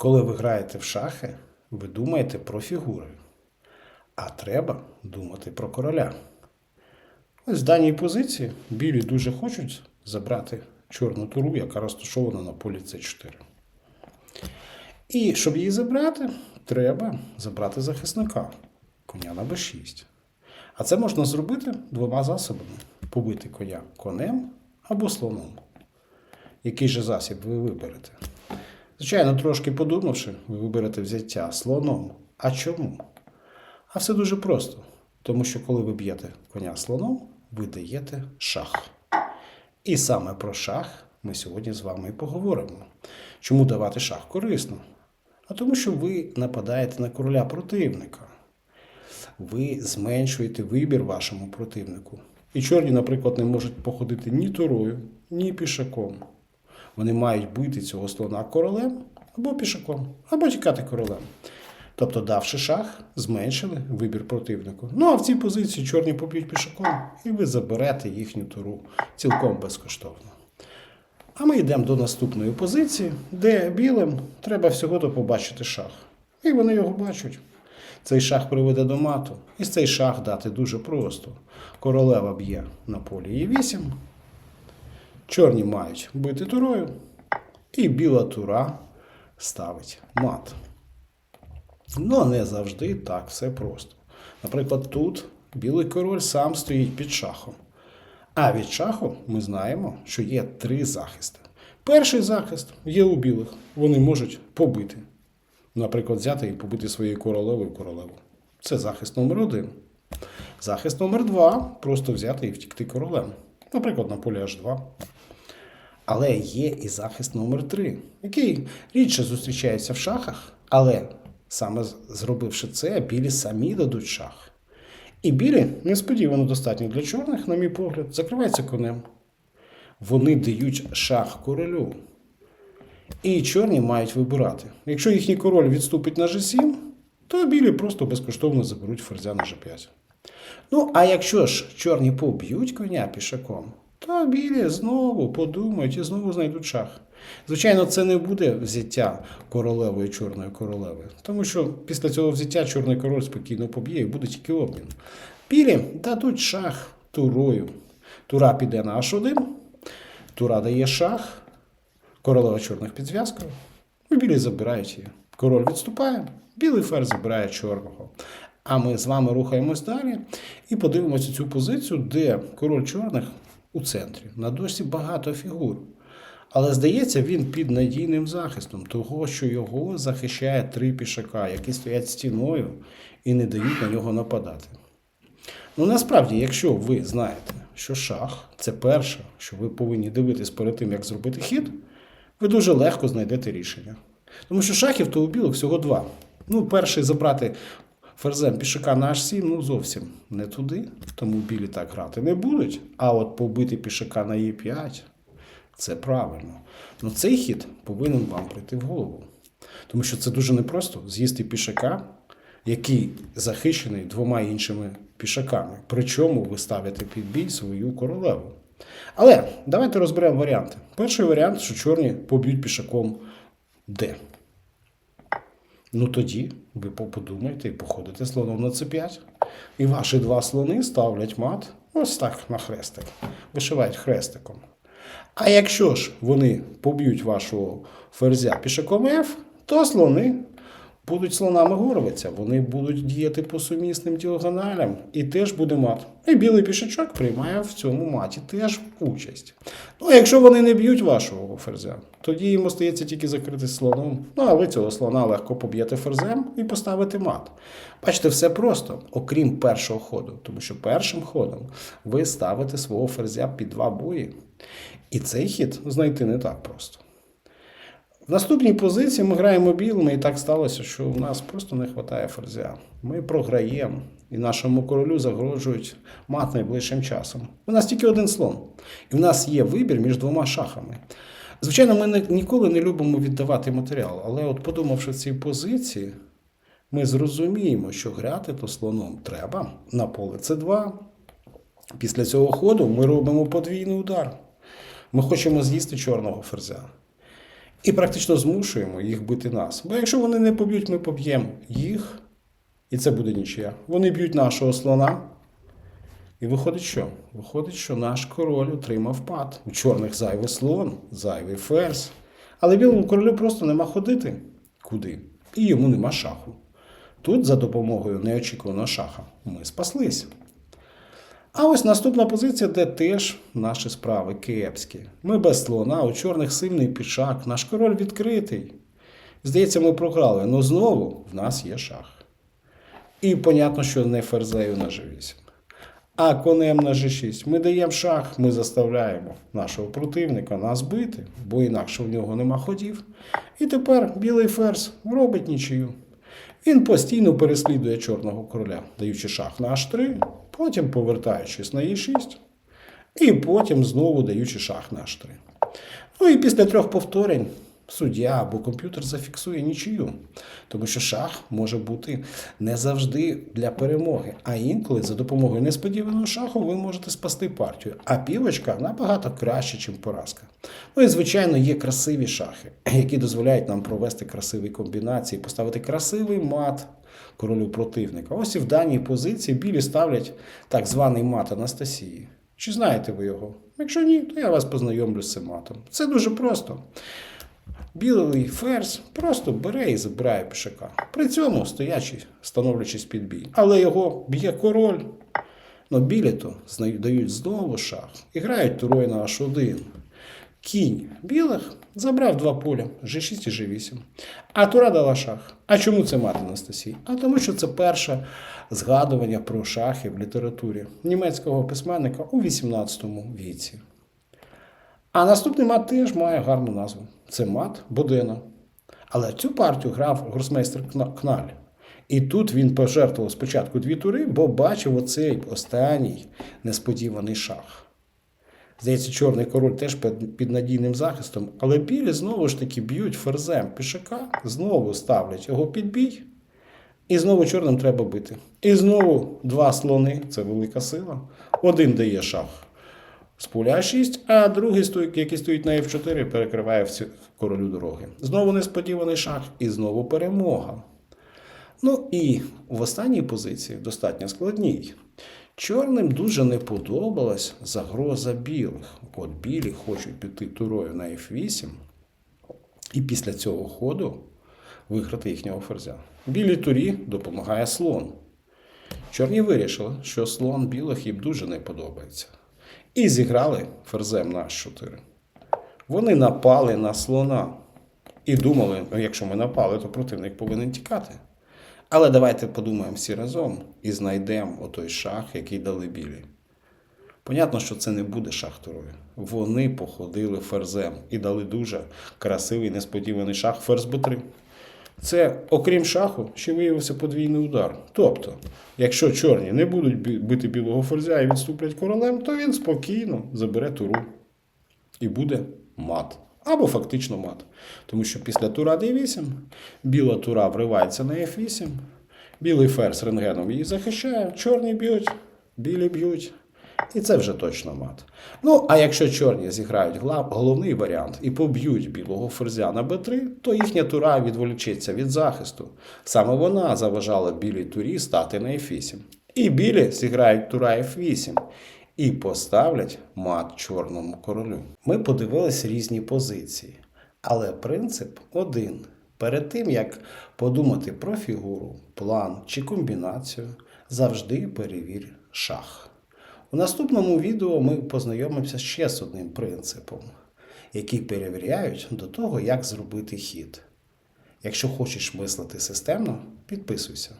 Коли ви граєте в шахи, ви думаєте про фігури, а треба думати про короля. Ось в даній позиції білі дуже хочуть забрати чорну туру, яка розташована на полі С4. І щоб її забрати, треба забрати захисника коня на Б6. А це можна зробити двома засобами: побити коня конем або слоном. Який же засіб ви виберете? Звичайно, трошки подумавши, ви виберете взяття слоном. А чому? А все дуже просто. Тому що коли ви б'єте коня слоном, ви даєте шах. І саме про шах ми сьогодні з вами і поговоримо. Чому давати шах корисно? А тому, що ви нападаєте на короля противника. Ви зменшуєте вибір вашому противнику. І чорні, наприклад, не можуть походити ні турою, ні пішаком. Вони мають бити цього слона королем або пішаком, або тікати королем. Тобто, давши шах, зменшили вибір противнику. Ну а в цій позиції чорні поб'ють пішаком, і ви заберете їхню туру цілком безкоштовно. А ми йдемо до наступної позиції, де білим треба всього-то побачити шах. І вони його бачать. Цей шах приведе до мату. І цей шах дати дуже просто. Королева б'є на полі Е8. Чорні мають бити турою. І біла тура ставить мат. Ну, не завжди так все просто. Наприклад, тут білий король сам стоїть під шахом. А від шаху ми знаємо, що є три захисти. Перший захист є у білих. Вони можуть побити. Наприклад, взяти і побити своєю королевою королеву. Це захист номер один. Захист номер два просто взяти і втікти королем. Наприклад, на полі H2. Але є і захист номер 3 який рідше зустрічається в шахах, але саме зробивши це, білі самі дадуть шах. І білі несподівано достатньо для чорних, на мій погляд, закриваються конем. Вони дають шах королю. І чорні мають вибирати. Якщо їхній король відступить на G7, то білі просто безкоштовно заберуть ферзя на G5. Ну, а якщо ж чорні поб'ють коня пішаком, то білі знову подумають і знову знайдуть шах. Звичайно, це не буде взяття королевої чорної королеви, тому що після цього взяття чорний король спокійно поб'є і буде тільки обмін. Білі дадуть шах турою. Тура піде на H1, тура дає шах, королева чорних під і білі забирають її. Король відступає, білий ферзь забирає чорного. А ми з вами рухаємось далі і подивимося цю позицію, де король чорних у центрі. На дошці багато фігур. Але здається, він під надійним захистом, того, що його захищає три пішака, які стоять стіною і не дають на нього нападати. Ну насправді, якщо ви знаєте, що шах це перше, що ви повинні дивитись перед тим, як зробити хід, ви дуже легко знайдете рішення. Тому що шахів то у білих всього два. Ну, перший забрати ферзем пішака на H7, ну зовсім не туди, тому білі так грати не будуть. А от побити пішака на Е5 це правильно. Ну цей хід повинен вам прийти в голову. Тому що це дуже непросто з'їсти пішака, який захищений двома іншими пішаками. Причому ви ставите під бій свою королеву. Але давайте розберемо варіанти. Перший варіант, що чорні поб'ють пішаком Д. Ну тоді ви подумайте і походите слоном на С5. І ваші два слони ставлять мат ось так на хрестик. Вишивають хрестиком. А якщо ж вони поб'ють вашого ферзя пішаком F, то слони будуть слонами горовиця. Вони будуть діяти по сумісним діагоналям і теж буде мат. І білий пішачок приймає в цьому маті теж участь. Ну, а якщо вони не б'ють вашого ферзя, тоді їм остається тільки закрити слоном. Ну, а ви цього слона легко поб'єте ферзем і поставите мат. Бачите, все просто, окрім першого ходу, тому що першим ходом ви ставите свого ферзя під два бої. І цей хід знайти не так просто. Наступній позиції ми граємо білими, і так сталося, що у нас просто не вистачає ферзя. Ми програємо, і нашому королю загрожують мат найближчим часом. У нас тільки один слон, і в нас є вибір між двома шахами. Звичайно, ми ніколи не любимо віддавати матеріал, але от подумавши в цій позиції, ми зрозуміємо, що грати то слоном треба на поле С2. Після цього ходу ми робимо подвійний удар. Ми хочемо з'їсти чорного ферзя. І практично змушуємо їх бити нас. Бо якщо вони не поб'ють, ми поб'ємо їх, і це буде нічия. Вони б'ють нашого слона. І виходить що? Виходить, що наш король отримав пад. У чорних зайвий слон, зайвий ферзь. Але білому королю просто нема ходити куди. І йому нема шаху. Тут, за допомогою неочікуваного шаха, ми спаслись. А ось наступна позиція, де теж наші справи кепські. Ми без слона, у чорних сильний пішак, наш король відкритий. Здається, ми програли, але знову в нас є шах. І понятно, що не ферзею на G8. А конем на G6 ми даємо шах, ми заставляємо нашого противника нас бити, бо інакше в нього нема ходів. І тепер білий ферзь робить нічию. Він постійно переслідує чорного короля, даючи шах на H3, потім повертаючись на E6, і потім знову даючи шах на H3. Ну і після трьох повторень суддя або комп'ютер зафіксує нічию, тому що шах може бути не завжди для перемоги, а інколи за допомогою несподіваного шаху ви можете спасти партію. А півочка набагато краще, ніж поразка. Ну і звичайно є красиві шахи, які дозволяють нам провести красиві комбінації, поставити красивий мат королю противника. Ось і в даній позиції білі ставлять так званий мат Анастасії. Чи знаєте ви його? Якщо ні, то я вас познайомлю з цим матом. Це дуже просто. Білий ферзь просто бере і забирає пішака. При цьому стоячи, становлячись під бій. Але його б'є король. Но білі то дають знову шах і грають турою на H1. Кінь білих забрав два поля G6 і G8. А тура дала шах. А чому це мати Анастасії? А тому, що це перше згадування про шахи в літературі німецького письменника у 18 віці. А наступний мат теж має гарну назву. Це мат Бодена. Але цю партію грав гросмейстер Кналь. І тут він пожертвував спочатку дві тури, бо бачив оцей останній несподіваний шах. Здається, чорний король теж під надійним захистом, але білі знову ж таки б'ють ферзем пішака, знову ставлять його під бій, і знову чорним треба бити. І знову два слони це велика сила. Один дає шах з поля 6, а другий, стоїть- який стоїть на F4, перекриває королю дороги. Знову несподіваний шах і знову перемога. Ну і в останній позиції, достатньо складній, чорним дуже не подобалась загроза білих. От білі хочуть піти турою на F8, і після цього ходу виграти їхнього ферзя. Білій турі допомагає слон. Чорні вирішили, що слон білих їм дуже не подобається. І зіграли ферзем на H4. Вони напали на слона і думали, якщо ми напали, то противник повинен тікати. Але давайте подумаємо всі разом і знайдемо отой шах, який дали білі. Понятно, що це не буде шах турою. Вони походили ферзем і дали дуже красивий несподіваний шах ферзь Б3. Це, окрім шаху, ще виявився подвійний удар. Тобто, якщо чорні не будуть бити білого ферзя і відступлять королем, то він спокійно забере туру. І буде мат. Або фактично мат. Тому що після тура d8 біла тура вривається на f8, білий ферзь рентгеном її захищає, чорні б'ють, білі б'ють. І це вже точно мат. Ну, а якщо чорні зіграють головний варіант і поб'ють білого ферзя на b3, то їхня тура відволічеться від захисту. Саме вона заважала білій турі стати на f8. І білі зіграють тура f8 і поставлять мат чорному королю. Ми подивилися різні позиції, але принцип один. Перед тим як подумати про фігуру, план чи комбінацію, завжди перевір шах. У наступному відео ми познайомимося ще з одним принципом, який перевіряють до того, як зробити хід. Якщо хочеш мислити системно, підписуйся.